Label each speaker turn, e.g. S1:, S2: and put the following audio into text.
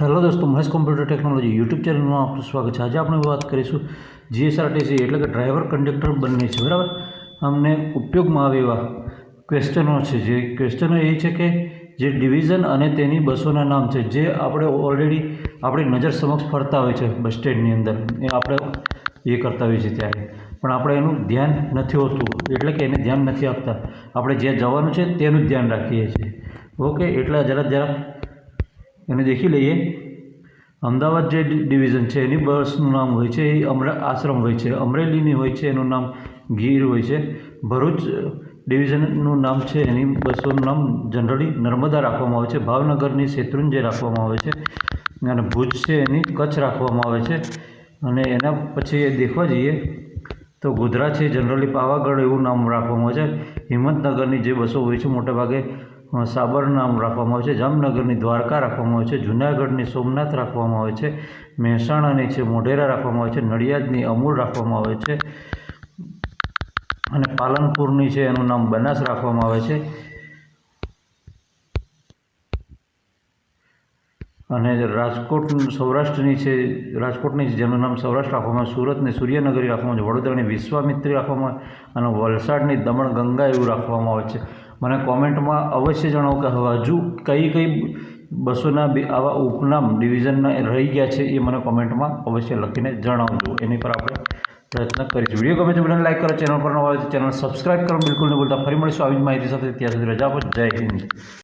S1: Hello દોસ્તો, Mahesh computer technology YouTube ચેનલમાં આપનું સ્વાગત છે. આજે આપણે વાત કરીશું જીએસઆરટીસી એટલે કે ડ્રાઈવર કંડક્ટર બંને છે, બરાબર? અમને ઉપયોગમાં આવે એવા ક્વેશ્ચનો છે. જે ક્વેશ્ચનો એ છે કે જે ડિવિઝન અને તેની બસોના નામ છે, જે આપણે ઓલરેડી આપણી નજર સમક્ષ ફરતા હોય છે બસ સ્ટેન્ડની અંદર. એ આપણે એ કરતા હોઈએ છીએ ત્યારે. પણ આપણે એનું ધ્યાન નથી હોતું, એટલે કે એને ધ્યાન નથી આપતા. આપણે જ્યાં જવાનું છે તેનું જ ધ્યાન રાખીએ છીએ. ઓકે, એટલે જરા જરા એને દેખી લઈએ અમદાવાદ જે ડિવિઝન છે એની બસનું નામ હોય છે એ અમરા આશ્રમ હોય છે અમરેલીની હોય છે એનું નામ ગીર હોય છે ભરૂચ ડિવિઝનનું નામ છે એની બસોનું નામ જનરલી નર્મદા રાખવામાં આવે છે ભાવનગરની શેત્રુંજય રાખવામાં આવે છે, અને ભુજ છે એની કચ્છ રાખવામાં આવે છે, અને એના પછી એ દેખવા જઈએ, તો ગોધરા છે જનરલી પાવાગઢ એવું નામ રાખવામાં આવે છે, હિંમતનગરની જે બસો હોય છે મોટેભાગે સાબર નામ રાખવામાં આવે છે, જામનગરની દ્વારકા રાખવામાં આવે છે, જૂનાગઢની સોમનાથ રાખવામાં આવે છે, મહેસાણાની છે, મોઢેરા રાખવામાં આવે છે, નડિયાદની અમૂલ રાખવામાં આવે છે અને પાલનપુરની છે, એનું નામ બનાસ રાખવામાં આવે છે. અને રાજકોટ, સૌરાષ્ટ્રની છે, રાજકોટની જેનું નામ સૌરાષ્ટ્ર રાખવામાં આવે, સુરતની સૂર્યનગરી રાખવામાં આવે છે, વડોદરાની વિશ્વામિત્રી રાખવામાં અને વલસાડની દમણ ગંગા એવું રાખવામાં આવે છે. મને કોમેન્ટમાં અવશ્ય જણાવો કે હજુ કઈ કઈ બસોના બે આવા ઉપનામ ડિવિઝનના રહી ગયા છે એ મને કોમેન્ટમાં અવશ્ય લખીને જણાવજો. એની પર આપણે પ્રયત્ન કરીશું. વીડિયો ગમે તો વિડીયોને લાઈક કરો, ચેનલ પર ન હોય તો ચેનલ સબસ્ક્રાઈબ કરો. બિલકુલ નહીં બોલતા ફરી મળીશું આવી જ માહિતી સાથે. ત્યાં સુધી રજા આપો. જય હિન્દ.